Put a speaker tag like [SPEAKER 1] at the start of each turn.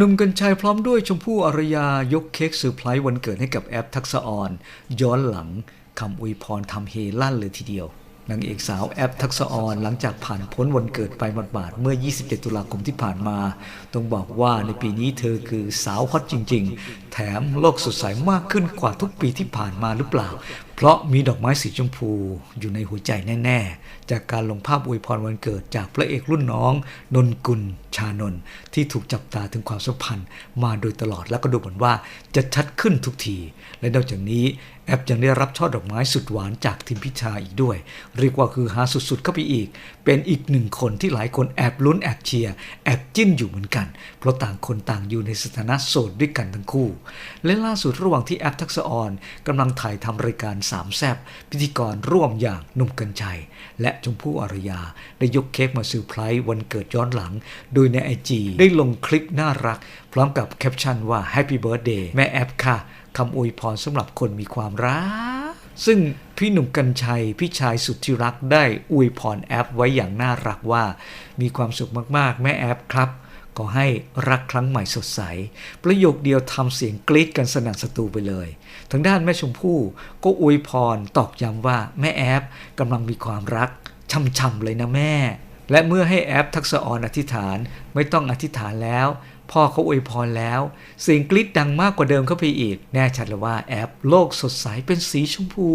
[SPEAKER 1] หนุ่มกัญชัยพร้อมด้วยชมพู่อารยายกเค้กเซอร์ไพรส์วันเกิดให้กับแอปทักษะออน ย้อนหลังคำอวยพรทำเฮลั่นเลยทีเดียวนางเอกสาวแอปทักษะออนหลังจากผ่านพ้นวันเกิดไปหมาดๆเมื่อ 27 ตุลาคมที่ผ่านมา ต้องบอกว่าในปีนี้เธอคือสาวฮอตจริง ๆ แถมโลกสดใสมากขึ้นกว่าทุกปีที่ผ่านมาหรือเปล่า เพราะมีดอกไม้สีชมพูอยู่ในหัวใจแน่ ๆ จากการลงภาพอวยพรวันเกิดจากพระเอกรุ่นน้อง นนกุลชานนที่ถูกจับตาถึงความสัมพันธ์ มาโดยตลอดแล้วก็ดูเหมือนว่าจะชัดขึ้นทุกที และนอกจากนี้แอปยังได้รับช่อดอกไม้สุดหวานจากทิมพิชาอีกด้วย เรียกว่าคือหาสุดๆเข้าไปอีก เป็นอีกหนึ่งคนที่หลายคนแอบลุ้นแอบเชียร์แอบจิ้นอยู่เหมือนกัน เพราะต่างคนต่างอยู่ในสถานะโสดด้วยกันทั้งคู่ และล่าสุดระหว่างที่แอปทักษออนกำลังถ่ายทำรายการสามแซบพิธีกรร่วมอย่างหนุ่มกัญชัย และชมพู่อารยา ได้ยกเค้กมาเซอร์ไพรส์วันเกิดย้อนหลัง โดยในไอจีได้ลงคลิปน่ารัก พร้อมกับแคปชั่นว่า Happy Birthday แม่แอปค่ะคำอวยพรสำหรับคนมีความรัก ซึ่งพี่หนุ่มกัญชัย พี่ชายสุดที่รักได้อวยพรแอปไว้อย่างน่ารักว่า มีความสุขมากๆ แม่แอปครับ ขอให้รักครั้งใหม่สดใส ประโยคเดียวทำเสียงกรี๊ดกันสนั่นสตูไปเลย ทางด้านแม่ชมพู่ก็อวยพรตอกย้ำว่าแม่แอปกำลังมีความรักช่ำๆเลยนะแม่ และเมื่อให้แอปทักษะออนอธิษฐานไม่ต้องอธิษฐานแล้วพ่อเขาอวยพรแล้ว เสียงกรี๊ดดังมากกว่าเดิมเข้าไปอีก แน่ชัดเลยว่าแอปโลกสดใสเป็นสีชมพู